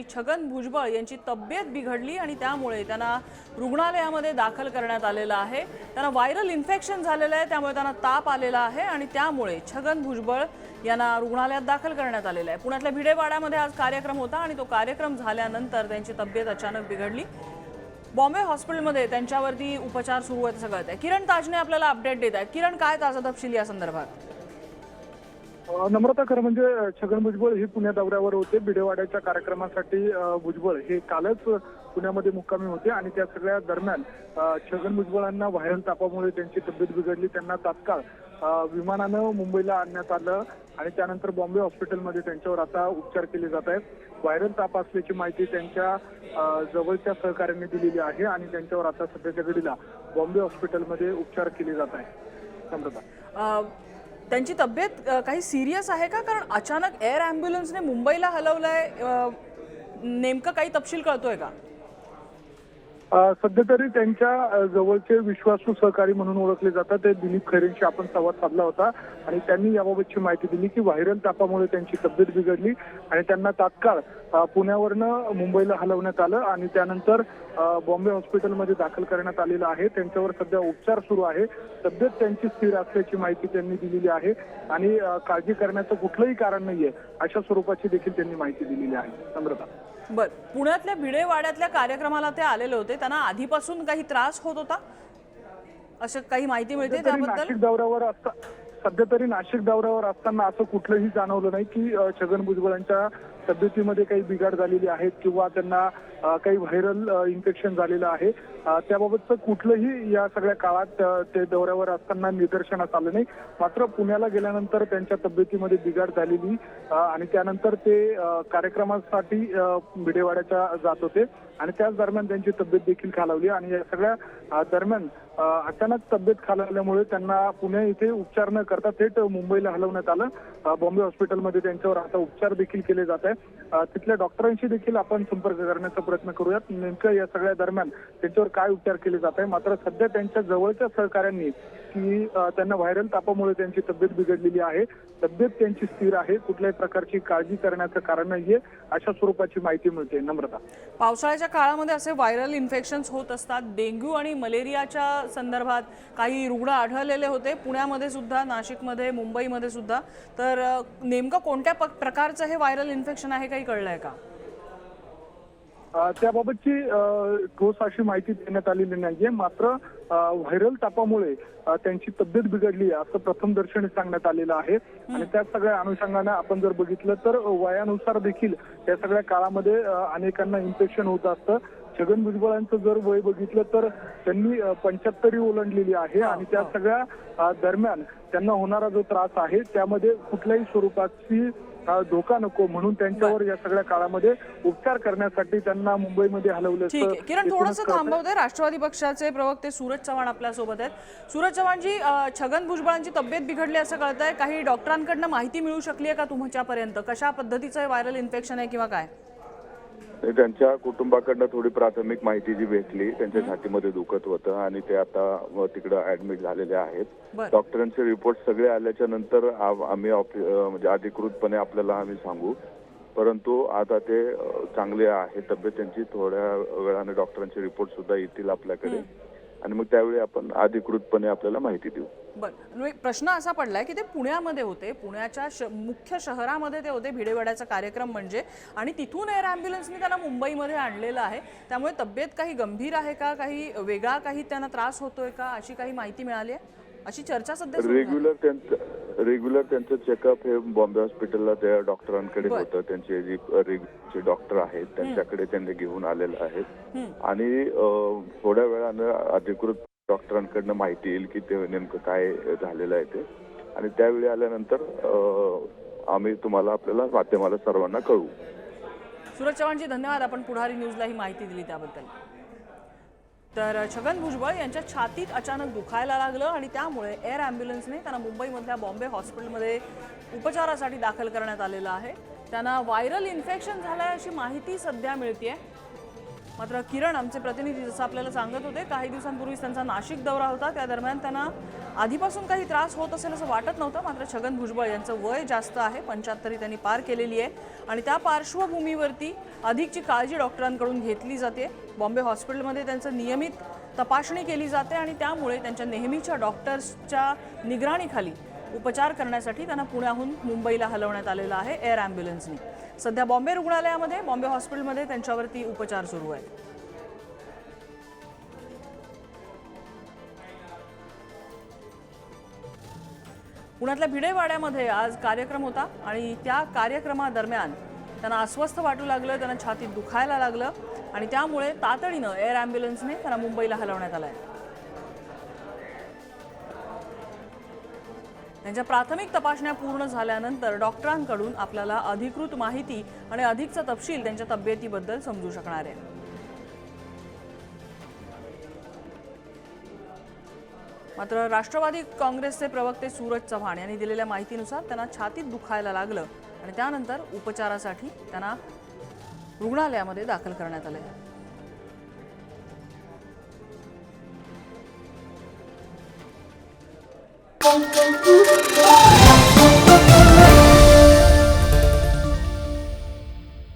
की छगन भुजबळ यांची तब्येत बिघडली आणि त्यामुळे त्यांना रुग्णालयामध्ये दाखल करण्यात आलेलं आहे. त्यांना व्हायरल इन्फेक्शन झालेलं आहे त्यामुळे त्यांना ताप आलेला आहे आणि त्यामुळे छगन भुजबळ यांना रुग्णालयात दाखल करण्यात आलेलं आहे. पुण्यातल्या भिडेवाड्यामध्ये आज कार्यक्रम होता आणि तो कार्यक्रम झाल्यानंतर त्यांची तब्येत अचानक बिघडली. बॉम्बे हॉस्पिटलमध्ये त्यांच्यावरती उपचार सुरू आहेत सगळं. आहे किरण ताजने आपल्याला अपडेट देत आहेत. किरण काय ताजा तपशील या संदर्भात? नम्रता खरं म्हणजे छगन भुजबळ हे पुण्या दौऱ्यावर होते. बिडेवाड्याच्या कार्यक्रमासाठी भुजबळ हे कालच पुण्यामध्ये मुक्कामी होते आणि त्या सगळ्या दरम्यान छगन भुजबळांना व्हायरल तापामुळे त्यांची तब्येत बिघडली. त्यांना तात्काळ विमानानं मुंबईला आणण्यात आलं आणि त्यानंतर बॉम्बे हॉस्पिटलमध्ये त्यांच्यावर आता उपचार केले जात आहेत. व्हायरल ताप असल्याची माहिती त्यांच्या जवळच्या सहकाऱ्यांनी दिलेली आहे आणि त्यांच्यावर आता सध्याच्या घडीला बॉम्बे हॉस्पिटलमध्ये उपचार केले जात आहेत. नम्रता. त्यांची तब्येत काही सिरियस आहे का? कारण अचानक एअर ॲम्ब्युलन्सने मुंबईला हलवलं आहे नेमकं काही तपशील कळतोय का? सध्या तरी त्यांच्या जवळचे विश्वासू सहकारी म्हणून ओळखले जातात. ते दिलीप खैरेंशी आपण संवाद साधला होता आणि त्यांनी याबाबतची माहिती दिली की व्हायरल तापामुळे त्यांची तब्येत बिघडली आणि त्यांना तात्काळ पुण्यावरनं मुंबईला हलवण्यात आलं आणि त्यानंतर बॉम्बे हॉस्पिटलमध्ये दाखल करण्यात आलेलं आहे. त्यांच्यावर सध्या उपचार सुरू आहे. तब्येत त्यांची स्थिर असल्याची माहिती त्यांनी दिलेली आहे आणि काळजी करण्याचं कुठलंही कारण नाहीये अशा स्वरूपाची देखील त्यांनी माहिती दिलेली आहे. नम्रता बर पुण्यातल्या भिडेवाड्यातल्या कार्यक्रमाला ते आलेले होते. त्यांना आधीपासून काही त्रास होत होता? असं काही माहिती मिळते त्याबद्दल? नाशिक दौऱ्यावर असता सध्या तरी नाशिक दौऱ्यावर असताना असं कुठलंही जाणवलं नाही की छगन भुजबळांच्या तब्येतीमध्ये काही बिघाड झालेली आहेत किंवा त्यांना काही व्हायरल इन्फेक्शन झालेलं आहे त्याबाबतचं कुठलंही या सगळ्या काळात ते दौऱ्यावर असताना निदर्शनास आलं नाही. मात्र पुण्याला गेल्यानंतर त्यांच्या तब्येतीमध्ये बिघाड झालेली आणि त्यानंतर ते कार्यक्रमासाठी भिडेवाड्याच्या जात होते. आणि त्याच दरम्यान त्यांची तब्येत देखील खालावली आणि या सगळ्या दरम्यान अचानक तब्येत खालावल्यामुळे त्यांना पुणे इथे उपचार न करता थेट मुंबईला हलवण्यात आलं. बॉम्बे हॉस्पिटलमध्ये त्यांच्यावर आता उपचार देखील केले जात आहे तिथल्या डॉक्टरांशी देखील आपण संपर्क करण्याचा प्रयत्न करूयात. नेमकं या सगळ्या दरम्यान त्यांच्यावर काय उपचार केले जात आहे मात्र सध्या त्यांच्या जवळच्या सहकाऱ्यांनी की त्यांना व्हायरल तापामुळे त्यांची तब्येत बिघडलेली आहे. तब्येत त्यांची स्थिर आहे. कुठल्याही प्रकारची काळजी करण्याचं कारण नाहीये. अशा स्वरूपाची माहिती मिळते. नम्रता. पावसाळ्याच्या काळामध्ये असे व्हायरल इन्फेक्शन होत असतात. डेंग्यू आणि मलेरियाच्या संदर्भात काही रुग्ण आढळलेले होते. पुण्यामध्ये सुद्धा नाशिकमध्ये मुंबईमध्ये सुद्धा. तर नेमकं कोणत्या प्रकारचं हे व्हायरल इन्फेक्शन आहे काही कळलंय का? अ, त्याबाबतची ठोस अशी माहिती देण्यात आलेली नाहीये. मात्र व्हायरल तापामुळे त्यांची तब्येत बिघडली आहे असं प्रथम दर्शनी सांगण्यात आलेलं आहे. आणि त्या सगळ्या अनुषंगानं आपण जर बघितलं तर वयानुसार देखील या सगळ्या काळामध्ये अनेकांना इन्फेक्शन होत असतं. छगन भुजबळांचं जर वय बघितलं तर त्यांनी पंच्याहत्तरी ओलांडलेली आहे आणि त्या सगळ्या दरम्यान त्यांना होणारा जो त्रास आहे त्यामध्ये कुठल्याही स्वरूपाची धोका नको म्हणून त्यांच्यावर या सगळ्या काळामध्ये उपचार करण्यासाठी त्यांना मुंबईमध्ये हलवलं ठीक आहे. किरण थोडंसं थांबवते राष्ट्रवादी पक्षाचे प्रवक्ते सूरज चव्हाण आपल्यासोबत आहेत. सूरज चव्हाणजी छगन भुजबळांची तब्येत बिघडली असं कळत आहे काही डॉक्टरांकडनं माहिती मिळू शकली आहे का तुमच्यापर्यंत? कशा पद्धतीचं व्हायरल इन्फेक्शन आहे किंवा काय? त्यांच्या कुटुंबाकडनं थोडी प्राथमिक माहिती जी भेटली त्यांच्या छातीमध्ये दुखत होतं आणि ते आता तिकडं ऍडमिट झालेले आहेत. डॉक्टरांचे रिपोर्ट सगळे आल्याच्यानंतर आम्ही म्हणजे अधिकृतपणे आपल्याला आम्ही सांगू. परंतु आता ते चांगले आहे तब्येत त्यांची थोड्या वेळाने डॉक्टरांचे रिपोर्ट सुद्धा येतील आपल्याकडे. आणि मग त्यावेळी आपण अधिकृतपणे आपल्याला माहिती देऊ. बरं एक प्रश्न असा पडलाय की ते पुण्यामध्ये होते. पुण्याच्या श मुख्य शहरामध्ये ते होते भिडेवाड्याचा कार्यक्रम म्हणजे. आणि तिथून एअर ॲम्ब्युलन्सने त्यांना मुंबईमध्ये आणलेलं आहे. त्यामुळे तब्येत काही गंभीर आहे का? काही वेगळा काही त्यांना त्रास होतोय का? अशी काही माहिती मिळाली आहे? अशी चर्चा सध्या. रेग्युलर त्यांचं रेग्युलर त्यांचं चेकअप हे बॉम्बे हॉस्पिटलला त्या डॉक्टरांकडे. होतं. त्यांचे जे रेग्युलरचे डॉक्टर आहेत त्यांच्याकडे त्यांनी घेऊन आलेले आहेत आणि थोड्या वेळानं अधिकृत डॉक्टरांकडनं माहिती येईल की ते नेमकं काय झालेलं आहे ते. आणि त्यावेळी आल्यानंतर आम्ही तुम्हाला आपल्याला माध्यमाला सर्वांना कळवू. सूरज चव्हाणजी धन्यवाद. आपण पुढारी न्यूजला ही माहिती दिली त्याबद्दल. तर छगन भुजबळ यांच्या छातीत अचानक दुखायला लागलं आणि त्यामुळे एअर ॲम्ब्युलन्सने त्यांना मुंबईमधल्या बॉम्बे हॉस्पिटलमध्ये उपचारासाठी दाखल करण्यात आलेलं आहे. त्यांना व्हायरल इन्फेक्शन झालंय अशी माहिती सध्या मिळते मात्र किरण आमचे प्रतिनिधी जसं आपल्याला सांगत होते काही दिवसांपूर्वीच त्यांचा नाशिक दौरा होता. त्या दरम्यान त्यांना आधीपासून काही त्रास होत असेल असं वाटत नव्हतं मात्र छगन भुजबळ यांचं वय जास्त आहे पंच्याहत्तरी त्यांनी पार केलेली आहे. आणि त्या पार्श्वभूमीवरती अधिकची काळजी डॉक्टरांकडून घेतली जाते. बॉम्बे हॉस्पिटलमध्ये त्यांचं नियमित तपासणी केली जाते आणि त्यामुळे त्यांच्या नेहमीच्या डॉक्टर्सच्या निगराणीखाली उपचार करण्यासाठी त्यांना पुण्याहून मुंबईला हलवण्यात आलेलं आहे एअर ॲम्ब्युलन्सनी. सध्या बॉम्बे रुग्णालयामध्ये बॉम्बे हॉस्पिटलमध्ये त्यांच्यावरती उपचार सुरू आहेत. पुण्यातल्या भिडेवाड्यामध्ये आज कार्यक्रम होता आणि त्या कार्यक्रमादरम्यान त्यांना अस्वस्थ वाटू लागलं त्यांना छातीत दुखायला लागलं आणि त्यामुळे तातडीनं एअर ॲम्ब्युलन्सने त्यांना मुंबईला हलवण्यात आलं आहे त्यांच्या प्राथमिक तपासण्या पूर्ण झाल्यानंतर डॉक्टरांकडून आपल्याला अधिकृत माहिती आणि अधिकचा तपशील त्यांच्या तब्येतीबद्दल समजू शकणार आहे. मात्र राष्ट्रवादी काँग्रेसचे प्रवक्ते सूरज चव्हाण यांनी दिलेल्या माहितीनुसार त्यांना छातीत दुखायला लागलं आणि त्यानंतर उपचारासाठी त्यांना रुग्णालयामध्ये दाखल करण्यात आले